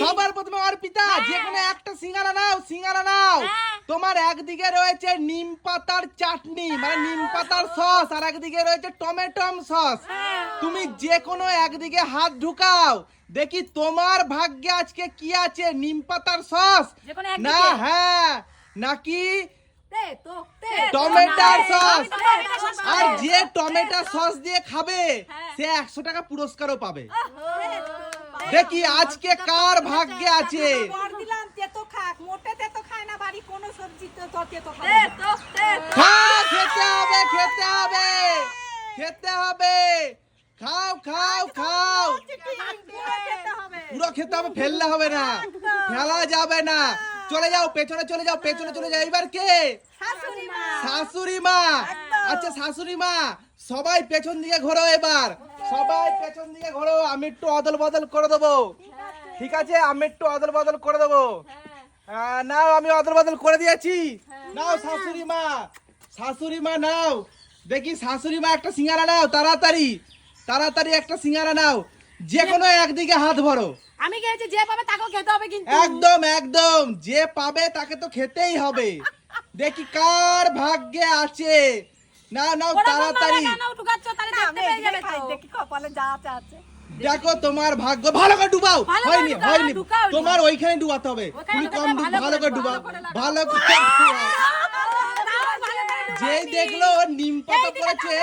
সবার প্রথমে অর্পিতা যে কোনো একটা সিঙ্গারা নাও সিঙ্গারা নাও। হ্যাঁ। তোমার একদিকে রয়েছে নিম পাতার চাটনি মানে নিম পাতার সস আর একদিকে রয়েছে টমেটম সস। হ্যাঁ। তুমি যে কোনো একদিকে হাত ঢুকাও দেখি তোমার ভাগ্যে আজকে কি আছে নিম পাতার সস? না হ্যাঁ। নাকি টমেটোর সস? আর যে টমেটো সস দিয়ে খাবে হ্যাঁ। সে একশো টাকা পুরস্কারও পাবে। দেখি আজকে কার ভাগ্যে আছে খেতে হবে খেতে হবে খেতে হবে খাও খাও খাও পুরো খেতে হবে ফেললে হবে না ফেলা যাবে না চলে যাও পেছনে চলে যাও পেছনে চলে যাও এবার কে শাশুড়ি মা শাশুড়ি মা আচ্ছা শাশুড়ি মা সবাই পেছন দিকে ঘোরো এবার সবাই পেছন দিকে ঘোরো আমি একটু অদল বদল করে দেবো। ঠিক আছে আমি একটু অদল বদল করে দেবো। আহ, নাও আমি অদল বদল করে দিয়েছি। নাও শাশুড়ি মা শাশুড়ি মা নাও। দেখি শাশুড়ি মা একটা সিঙ্গারা নাও তাড়াতাড়ি তাড়াতাড়ি একটা সিঙ্গারা নাও। যে কোনো একদিকে হাত ভরো। আমি গেছি যে পাবে তাকেও খেতে হবে কিন্তু। একদম একদম যে পাবে তাকে তো খেতেই হবে। দেখি কার ভাগ্যে আছে। না নাও তাড়াতাড়ি। না, দেখতে আমি পেয়ে যাবে এদিকে খাই, তো। দেখি কপালে যা আছে আছে। দেখো তোমার ভাগ্য ভালো করে ডুবাও। হয়নি হয়নি। তোমার ওইখানে ডুবাতে হবে। তুমি কম ডুব- ভালো করে ডুবাও ভালো করে ডুবাও। যেই দেখল ওর নিম পাতা পড়েছে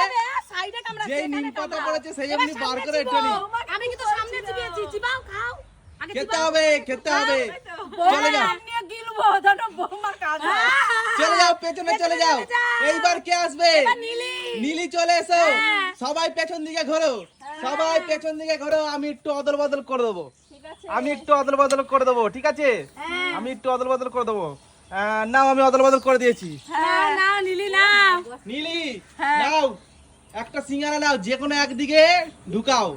যেই নিম পাতা পড়েছে সেই এমনি বার করে নি আমি কিন্তু সামনে চিবিয়েছি চিবাও খাও। খেতে হবে খেতে হবে। চলে যাও সামনে গিলবো ধরো বৌমার কাজ হয়। চলে যাও পেছনে চলে যাও। এইবার কে আসবে? নীলি। চলে এসো। হ্যাঁ। সবাই পেছন দিকে ঘোরো। সবাই পেছন দিকে ঘোরো। আমি একটু অদল বদল করে দেবো। আমি একটু অদল বদল করে দেবো ঠিক আছে? হ্যাঁ। আমি একটু অদল বদল করে দেবো। নাও আমি অদল বদল করে দিয়েছি। হ্যাঁ নীলি হ্যাঁ। নাও। একটা সিঙ্গারা নাও যে কোনো একদিকে ঢুকাও।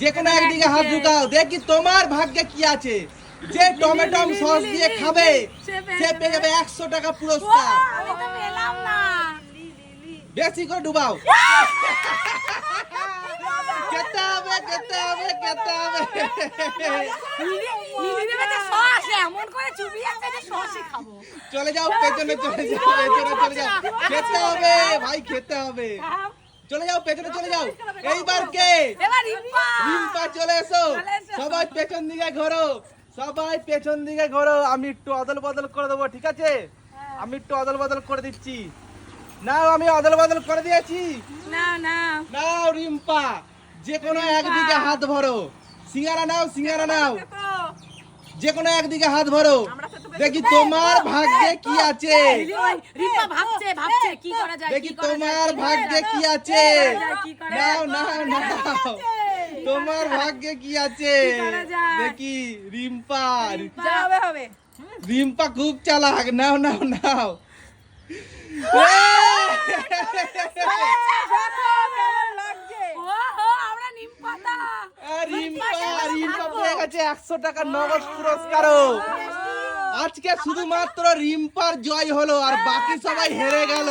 যে কোনো একদিকে হাত ঢুকাও। দেখি তোমার ভাগ্যে কি আছে। যে টমেটো সস দিয়ে খাবে সে পেয়ে যাবে। একশো টাকা পুরস্কার। বেশি করে ডুবাও। খেতে হবে খেতে হবে খেতে হবে। চলে যাও পেছনে চলে যাও পেছনে চলে যাও। খেতে হবে ভাই খেতে হবে। চলে যাও পেছনে চলে যাও। এইবার কে? রিম্পা। রিম্পা চলে এসো। চলে এসো। সবাই পেছন দিকে ঘোরো। সবাই পেছন দিকে ঘোরো আমি একটু অদল বদল করে দেবো ঠিক আছে? আমি একটু অদল বদল করে দিচ্ছি। নাও আমি অদল বদল করে দিয়েছি। না না নাও রিম্পা যে কোনো একদিকে হাত ভরো। সিঙ্গারা নাও সিঙ্গারা নাও। যে কোনো একদিকে হাত ভরো। দেখি তোমার ভাগ্যে কি আছে? দেখি তোমার ভাগ্যে কি আছে? নাও? নাও নাও। তোমার ভাগ্যে কি আছে দেখি রিম্পা হবে হবে রিম্পা খুব চালাক নাও নাও নাও একশো টাকা নগদ পুরস্কারও আজকে শুধুমাত্র রিম্পার জয় হলো আর বাকি সবাই হেরে গেল